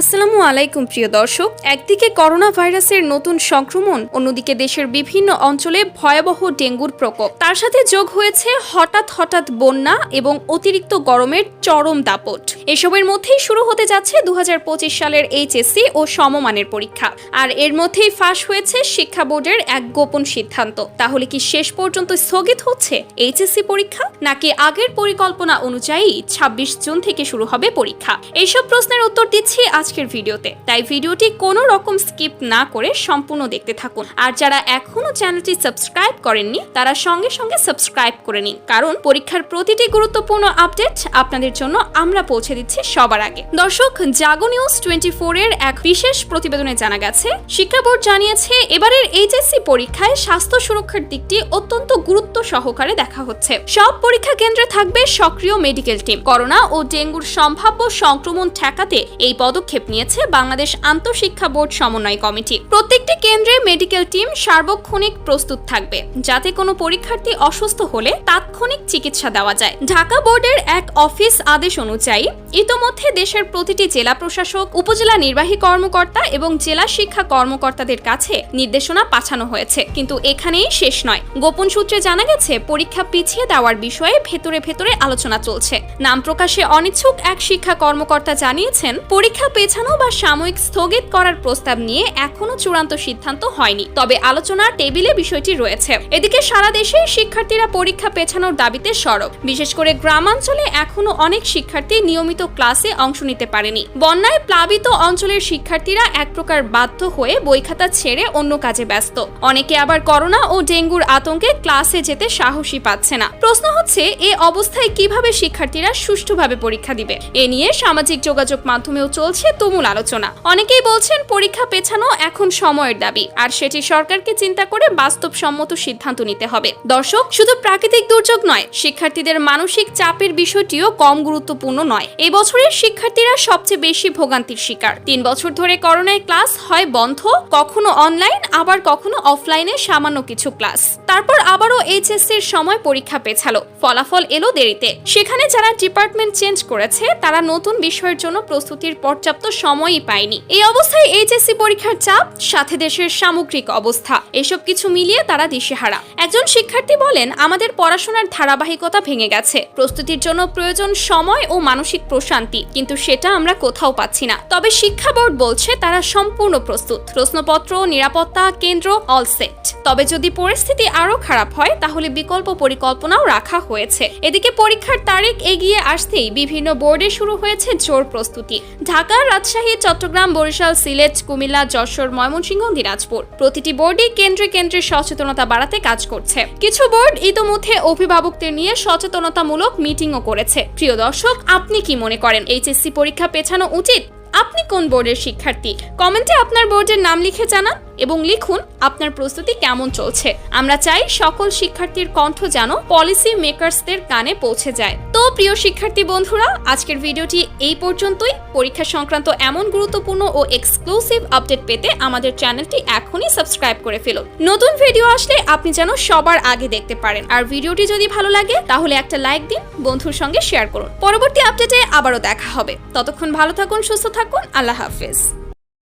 আসসালামু আলাইকুম, প্রিয় দর্শক। একদিকে করোনা ভাইরাসের নতুন সংক্রমণ, অন্যদিকে দেশের বিভিন্ন অঞ্চলে ভয়াবহ ডেঙ্গুর প্রকোপ। তার সাথে যোগ হয়েছে হঠাৎ হঠাৎ বন্যা এবং অতিরিক্ত গরমের চরম দাপট। এসবের মধ্যেই শুরু হতে যাচ্ছে দু হাজার পঁচিশ সালের এইচএসসি ও সমমানের পরীক্ষা। আর এর মধ্যেই ফাঁস হয়েছে শিক্ষা বোর্ডের এক গোপন সিদ্ধান্ত। তাহলে কি শেষ পর্যন্ত স্থগিত হচ্ছে এইচএসসি পরীক্ষা, নাকি আগের পরিকল্পনা অনুযায়ী ২৬ জুন থেকে শুরু হবে পরীক্ষা? এইসব প্রশ্নের উত্তর দিচ্ছি আজকের ভিডিওতে। তাই ভিডিওটি কোনো রকম স্কিপ না করে সম্পূর্ণ দেখতে থাকুন। আর যারা এখনও চ্যানেলটি সাবস্ক্রাইব করেননি, তারা সঙ্গে সঙ্গে সাবস্ক্রাইব করে নিন। কারণ পরীক্ষার প্রতিটি গুরুত্বপূর্ণ আপডেট আপনাদের জন্য আমরা পৌঁছে দিচ্ছি সবার আগে। দর্শক, জাগো নিউজ টোয়েন্টি এর এক বিশেষ প্রতিবেদনে জানা গেছে, শিক্ষা বোর্ড জানিয়েছে, এবারের এইচএসসি পরীক্ষায় স্বাস্থ্য সুরক্ষার দিকটি অত্যন্ত গুরুত্ব সহকারে দেখা হচ্ছে। সব পরীক্ষা কেন্দ্রে থাকবে সক্রিয় মেডিকেল টিম করোনা ও ডেঙ্গুর সম্ভাব্য সংক্রমণ ঠেকাতে এই পদক্ষেপ নিয়েছে বাংলাদেশ আন্তঃশিক্ষা বোর্ড সমন্বয় কমিটি। প্রত্যেকটি কেন্দ্রে মেডিকেল টিম সার্বক্ষণিক প্রস্তুত থাকবে, যাতে কোনো পরীক্ষার্থী অসুস্থ হলে তাৎক্ষণিক চিকিৎসা দেওয়া যায়। ঢাকা বোর্ডের এক অফিস আদেশ অনুযায়ী, ইতোমধ্যে দেশের প্রতিটি জেলা প্রশাসক, উপজেলা নির্বাহী কর্মকর্তা এবং জেলা শিক্ষা কর্মকর্তাদের কাছে নির্দেশনা পাঠানো হয়েছে। কিন্তু এখানেই শেষ নয়। গোপন সূত্রে জানা গেছে, পরীক্ষা পিছিয়ে দেওয়ার বিষয়ে ভেতরে ভেতরে আলোচনা চলছে। নাম প্রকাশে অনিচ্ছুক এক শিক্ষা কর্মকর্তা জানিয়েছেন, পরীক্ষা পেছানো বা সাময়িক স্থগিত করার প্রস্তাব নিয়ে এখনও চূড়ান্ত সিদ্ধান্ত হয়নি। তবে আলোচনার টেবিলে বিষয়টি রয়েছে। এদিকে সারা দেশে শিক্ষার্থীরা পরীক্ষা পেছানোর দাবিতে সরব। বিশেষ করে গ্রামাঞ্চলে এখনও অনেক শিক্ষার্থী নিয়মিত ক্লাসে অংশ নিতে পারেনি। বন্যায় প্লাবিত অঞ্চলের শিক্ষার্থীরা এক প্রকার বাধ্য হয়ে বই খাতা ছেড়ে অন্য কাজে ব্যস্ত। অনেকে আবার করোনা ও ডেঙ্গুর আতঙ্কে ক্লাসে যেতে সাহসী পাচ্ছে না। প্রশ্ন হচ্ছে, এ অবস্থায় কীভাবে শিক্ষার্থীরা সুষ্ঠুভাবে পরীক্ষা দিবে? এ নিয়ে সামাজিক যোগাযোগ মাধ্যমেও চলছে তুমুল আলোচনা। অনেকেই বলছেন পরীক্ষা পেছানো এখন সময়ের দাবি, আর সেটি সরকারকে চিন্তা করে বাস্তবসম্মত সিদ্ধান্ত নিতে হবে। দর্শক, শুধু প্রাকৃতিক দুর্যোগ নয়, শিক্ষার্থীদের মানসিক চাপের বিষয়টিও কম গুরুত্বপূর্ণ নয়। এই বছরের শিক্ষার্থীরা সবচেয়ে বেশি ভোগান্তির শিকার। তিন বছর ধরে করোনায় ক্লাস হয় বন্ধ, কখনো অনলাইন, আবার কখনো অফলাইনে সামান্য কিছু ক্লাস। তারপর আবারও এইচএসসির সময় পরীক্ষা পেছালো, ফলাফল এলো দেরিতে। সেখানে যারা ডিপার্টমেন্ট চেঞ্জ করেছে, তারা নতুন বিষয়ের জন্য প্রস্তুতির পর্যাপ্ত সময়ই পায়নি। এই অবস্থায় এইচএসসি পরীক্ষার চাপ সাথে দেশের সামগ্রিক অবস্থা। এসব কিছু মিলিয়ে তারা দিশেহারা। একজন শিক্ষার্থী বলেন, আমাদের পড়াশোনার ধারাবাহিকতা ভেঙে গেছে। প্রস্তুতির জন্য প্রয়োজন সময় ও মানসিক প্রশান্তি, কিন্তু সেটা আমরা কোথাও পাচ্ছি না। তবে শিক্ষা বোর্ড বলছে, তারা সম্পূর্ণ প্রস্তুত। প্রশ্নপত্র, নিরাপত্তা কেন্দ্র, অল সেট। তবে যদি পরিস্থিতি আরও খারাপ হয়, তাহলে বিকল্প পরিকল্পনাও রাখা হয়েছে। এদিকে পরীক্ষার তারিখ এগিয়ে আসতেই বিভিন্ন বোর্ডে শুরু হয়েছে জোর প্রস্তুতি। ঢাকা রাজশাহী, চট্টগ্রাম, বরিশাল, সিলেট, কুমিল্লা, যশোর, ময়মনসিংহ, দিনাজপুর। প্রতিটি বোর্ডই কেন্দ্রে কেন্দ্রে সচেতনতা বাড়াতে কাজ করছে। কিছু বোর্ড ইতোমধ্যে অভিভাবকদের নিয়ে সচেতনতামূলক মিটিংও করেছে। প্রিয় দর্শক, আপনি কি মনে করেন, এইচএসসি পরীক্ষা পেছানো উচিত? আপনি কোন বোর্ডের শিক্ষার্থী? কমেন্টে আপনার বোর্ডের নাম লিখে জানান। এবং লিখুন আপনার প্রস্তুতি কেমন চলছে। আমরা চাই সকল শিক্ষার্থীর কণ্ঠ যেন পলিসি মেকার্সদের কানে পৌঁছে যায়। তো প্রিয় শিক্ষার্থী বন্ধুরা, আজকের ভিডিওটি এই পর্যন্তই। পরীক্ষা সংক্রান্ত এমন গুরুত্বপূর্ণ ও এক্সক্লুসিভ আপডেট পেতে আমাদের চ্যানেলটি এখনই সাবস্ক্রাইব করে ফেলুন নতুন ভিডিও আসলে আপনি যেন সবার আগে দেখতে পারেন। আর ভিডিওটি যদি ভালো লাগে, তাহলে একটা লাইক দিন, বন্ধুর সঙ্গে শেয়ার করুন। পরবর্তী আপডেটে আবারও দেখা হবে। ততক্ষণ ভালো থাকুন, সুস্থ থাকুন, আল্লাহ হাফেজ।